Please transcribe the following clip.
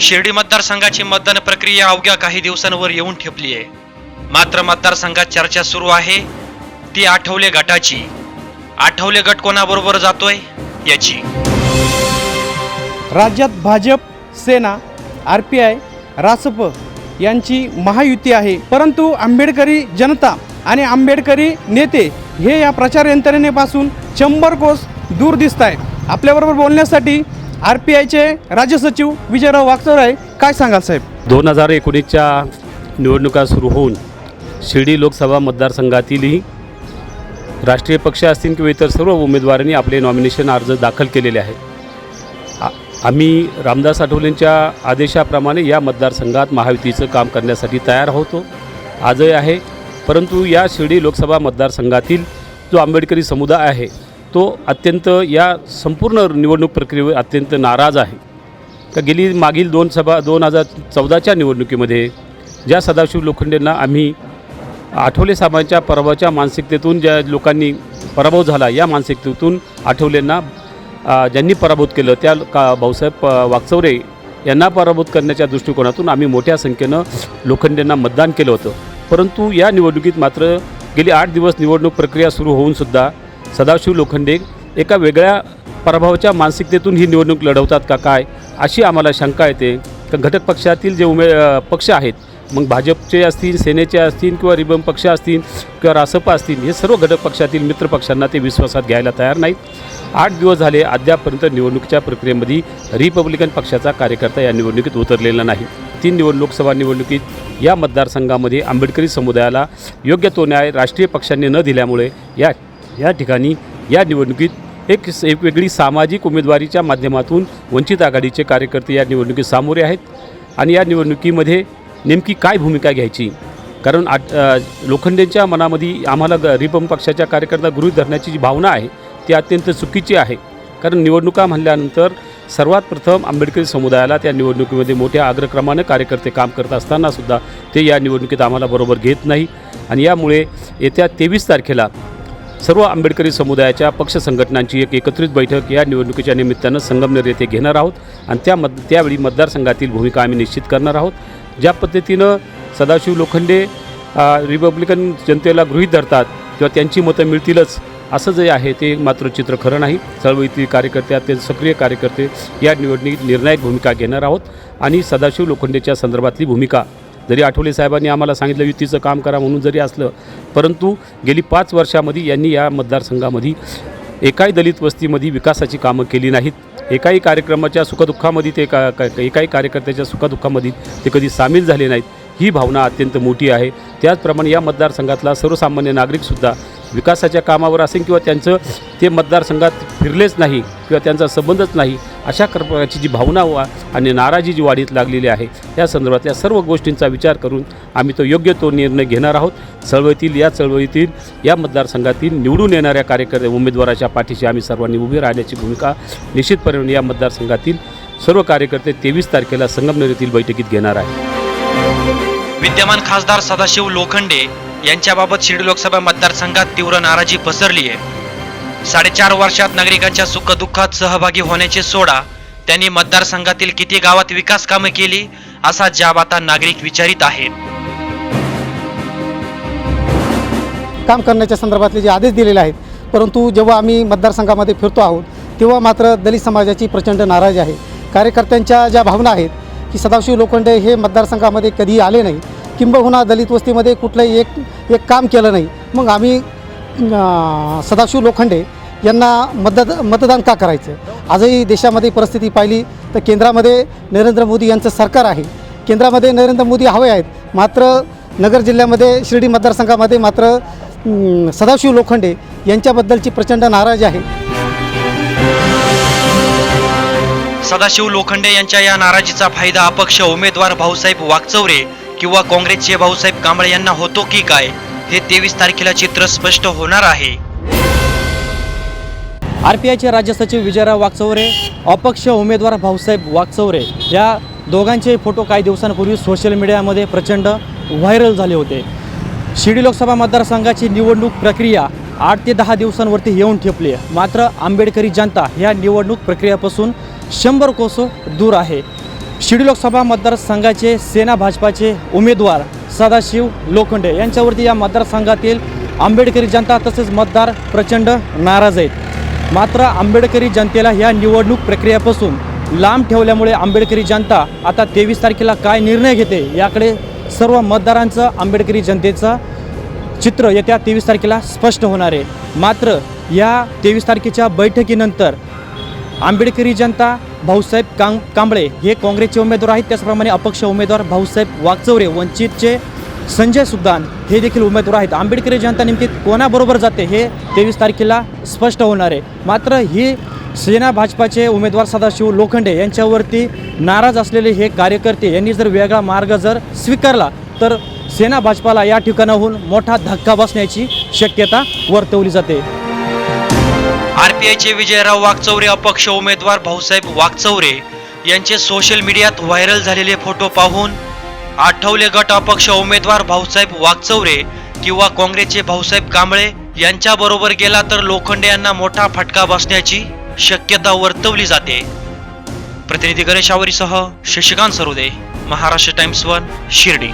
शिर्डी मतदारसंघाची मतदान प्रक्रिया अवघ्या काही दिवसांवर येऊन ठेपली आहे. मात्र मतदारसंघात चर्चा सुरू आहे. ती आठवले गटाची. आठवले गट कोणाबरोबर जातोय? याची. राज्यात Bhajap Sena R P I Rasap यांची महायुती आहे. परंतु आंबेडकरी जनता आणि आंबेडकरी नेते हे या प्रचार यंत्रणेपासून शंभर कोस दूर दिसत आहेत आपल्याबरोबर बोलण्यासाठी आर पी आयचे राज्य सचिव विजयराव वागचोराय आहे काय सांगाल साहेब? दोन हजार एकोणीसच्या निवडणुका सुरू होऊन शिर्डी लोकसभा मतदारसंघातीलही राष्ट्रीय पक्ष असतील किंवा इतर सर्व उमेदवारांनी आपले नॉमिनेशन अर्ज दाखल केलेले आहेत. आम्ही रामदास आठवलेंच्या आदेशाप्रमाणे या मतदारसंघात महायुतीचं काम करण्यासाठी तयार होतो. आजही आहे. परंतु या शिर्डी लोकसभा मतदारसंघातील जो आंबेडकरी समुदाय आहे तो अत्यंत या संपूर्ण निवडणूक प्रक्रियेवर अत्यंत नाराज आहे. तर गेली मागील दोन सभा दोन हजार चौदाच्या निवडणुकीमध्ये ज्या सदाशिव लोखंडेंना आम्ही आठवले साहेबांच्या पराभवाच्या मानसिकतेतून ज्या लोकांनी पराभव झाला या मानसिकतेतून आठवलेंना ज्यांनी पराभूत केलं त्या का भाऊसाहेब अ, वागचौरे यांना पराभूत करण्याच्या दृष्टिकोनातून आम्ही मोठ्या संख्येनं लोखंडेंना मतदान केलं होतं. परंतु या निवडणुकीत मात्र गेली आठ दिवस निवडणूक प्रक्रिया सुरू होऊनसुद्धा सदाशिव लोखंडे एका वेगळ्या पराभवाच्या मानसिकतेतून ही निवडणूक लढवतात का काय अशी आम्हाला शंका येते. का घटक पक्षातील जे उमे पक्ष आहेत मग भाजपचे असतील सेनेचे असतील किंवा रिबम पक्ष असतील किंवा रासप असतील हे सर्व घटक पक्षातील मित्र पक्षांना ते विश्वासात घ्यायला तयार नाहीत. आठ दिवस झाले अद्यापर्यंत निवडणुकीच्या प्रक्रियेमध्ये रिपब्लिकन पक्षाचा कार्यकर्ता या निवडणुकीत उतरलेला नाही. तीन निवड लोकसभा निवडणुकीत या मतदारसंघामध्ये आंबेडकरी समुदायाला योग्य तो न्याय राष्ट्रीय पक्षांनी न दिल्यामुळे या या ठिकाणी या निवडणुकीत एक एक वेगळी सामाजिक उमेदवारीच्या माध्यमातून वंचित आघाडीचे कार्यकर्ते या निवडणुकीत सामोरे आहेत. आणि या निवडणुकीमध्ये नेमकी काय भूमिका घ्यायची? कारण आट लोखंडेंच्या मनामध्ये आम्हाला ग रिपम पक्षाच्या कार्यकर्ता गृहित धरण्याची जी भावना आहे ती अत्यंत चुकीची आहे. कारण निवडणुका म्हणल्यानंतर सर्वात प्रथम आंबेडकरी समुदायाला त्या निवडणुकीमध्ये मोठ्या अग्रक्रमाने कार्यकर्ते काम करत असतानासुद्धा ते या निवडणुकीत आम्हाला बरोबर घेत नाही. आणि यामुळे येत्या तेवीस तारखेला सर्व आंबेडकरी समुदायाच्या पक्ष संघटनांची एक एकत्रित बैठक या निवडणुकीच्या निमित्तानं संगमनेर येथे घेणार आहोत आणि त्या मत त्यावेळी मतदारसंघातील भूमिका आम्ही निश्चित करणार आहोत. ज्या पद्धतीनं सदाशिव लोखंडे रिपब्लिकन जनतेला गृहीत धरतात किंवा त्यांची मतं मिळतीलच असं जे आहे ते मात्र चित्र खरं नाही. चळवळीतील कार्यकर्ते अत्यंत सक्रिय कार्यकर्ते या निवडणुकीत निर्णायक भूमिका घेणार आहोत आणि सदाशिव लोखंडेच्या संदर्भातली भूमिका जरी आठवले साहेबांनी आम्हाला सांगितलं युतीचं काम करा म्हणून जरी असलं परंतु गेली पाच वर्षामध्ये यांनी या मतदारसंघामध्ये एकाही दलित वस्तीमध्ये विकासाची कामं केली नाहीत. एकाही कार्यक्रमाच्या सुखदुःखामध्ये ते का का- एकाही कार्यकर्त्याच्या सुखदुःखामध्ये ते कधी सामील झाले नाहीत. ही भावना अत्यंत मोठी आहे. त्याचप्रमाणे या मतदारसंघातला सर्वसामान्य नागरिकसुद्धा विकासाच्या कामावर असेल किंवा त्यांचं ते मतदारसंघात फिरलेच नाही किंवा त्यांचा संबंधच नाही अशा प्रकारची जी भावना वा आणि नाराजी जी वाढीत लागलेली आहे या संदर्भात या सर्व गोष्टींचा विचार करून आम्ही तो योग्य तो निर्णय घेणार आहोत. चळवळीतील या चळवळीतील या मतदारसंघातील निवडून येणाऱ्या कार्यकर्ते उमेदवाराच्या पाठीशी आम्ही सर्वांनी उभे राहण्याची भूमिका निश्चितपणे या मतदारसंघातील सर्व कार्यकर्ते तेवीस तारखेला संगमनेर येथील बैठकीत घेणार आहे विद्यमान खासदार सदाशिव लोखंडे यांच्याबाबत शिर्डी लोकसभा मतदारसंघात तीव्र नाराजी पसरली आहे. साडेचार वर्षात नागरिकांच्या सुखदुःखात सहभागी होण्याचे सोडा त्यांनी मतदारसंघातील किती गावात विकास कामे केली असा जाब आता नागरिक विचारित आहेत. काम करण्याच्या संदर्भातले जे आदेश दिलेले आहेत परंतु जेव्हा आम्ही मतदारसंघामध्ये फिरतो आहोत तेव्हा मात्र दलित समाजाची प्रचंड नाराजी आहे. कार्यकर्त्यांच्या ज्या भावना आहेत की सदाशिव लोखंडे हे मतदारसंघामध्ये कधी आले नाही किंबहुना दलित वस्तीमध्ये कुठलंही एक एक काम केलं नाही. मग आम्ही सदाशिव लोखंडे यांना मतद मतदान का करायचं? आजही देशामध्ये परिस्थिती पाहिली तर केंद्रामध्ये नरेंद्र मोदी यांचं सरकार आहे. केंद्रामध्ये नरेंद्र मोदी हवे आहेत. मात्र नगर जिल्ह्यामध्ये शिर्डी मतदारसंघामध्ये मात्र सदाशिव लोखंडे यांच्याबद्दलची प्रचंड नाराजी आहे. सदाशिव लोखंडे यांच्या या नाराजीचा फायदा अपक्ष उमेदवार भाऊसाहेब वागचौरे किंवा काँग्रेसचे भाऊसाहेब कांबळे यांना होतो की काय हे तेवीस तारखेला चित्र स्पष्ट होणार आहे. आर पी आयचे राज्य सचिव विजयराव वाकचौरे अपक्ष उमेदवार भाऊसाहेब वाकचौरे या दोघांचे फोटो काही दिवसांपूर्वी सोशल मीडियामध्ये प्रचंड व्हायरल झाले होते. शिर्डी लोकसभा मतदारसंघाची निवडणूक प्रक्रिया आठ ते दहा दिवसांवरती येऊन ठेपली आहे. मात्र आंबेडकरी जनता ह्या निवडणूक प्रक्रियापासून शंभर कोसो दूर आहे. शिर्डी लोकसभा मतदारसंघाचे सेना भाजपाचे उमेदवार सदाशिव लोखंडे यांच्यावरती या मतदारसंघातील आंबेडकरी जनता तसेच मतदार प्रचंड नाराज आहेत. मात्र आंबेडकरी जनतेला ह्या निवडणूक प्रक्रियेपासून लांब ठेवल्यामुळे आंबेडकरी जनता आता तेवीस तारखेला काय निर्णय घेते याकडे सर्व मतदारांचं आंबेडकरी जनतेचं चित्र येत्या तेवीस तारखेला स्पष्ट होणार आहे. मात्र या तेवीस तारखेच्या बैठकीनंतर आंबेडकरी जनता भाऊसाहेब कां कांबळे हे काँग्रेसचे उमेदवार आहेत. त्याचप्रमाणे अपक्ष उमेदवार भाऊसाहेब वागचौरे वंचितचे संजय सुद्दान हे देखील उमेदवार आहेत. आंबेडकरी जनता नेमकी कोणाबरोबर जाते हे तेवीस तारखेला स्पष्ट होणार आहे. मात्र ही सेना भाजपाचे उमेदवार सदाशिव लोखंडे यांच्यावरती नाराज असलेले हे कार्यकर्ते यांनी जर वेगळा मार्ग जर स्वीकारला तर सेना भाजपाला या ठिकाणाहून मोठा धक्का बसण्याची शक्यता वर्तवली जाते. आरपीआयचे विजयराव वाघचौरे अपक्ष उमेदवार भाऊसाहेब वाघचौरे यांचे सोशल मीडियात व्हायरल झालेले फोटो पाहून आठवले गट अपक्ष उमेदवार भाऊसाहेब वाघचौरे किंवा काँग्रेसचे भाऊसाहेब कांबळे यांच्याबरोबर गेला तर लोखंडे यांना मोठा फटका बसण्याची शक्यता वर्तवली जाते. प्रतिनिधी गणेश आवरीसह शशिकांत सरुदे महाराष्ट्र टाइम्स वन शिर्डी.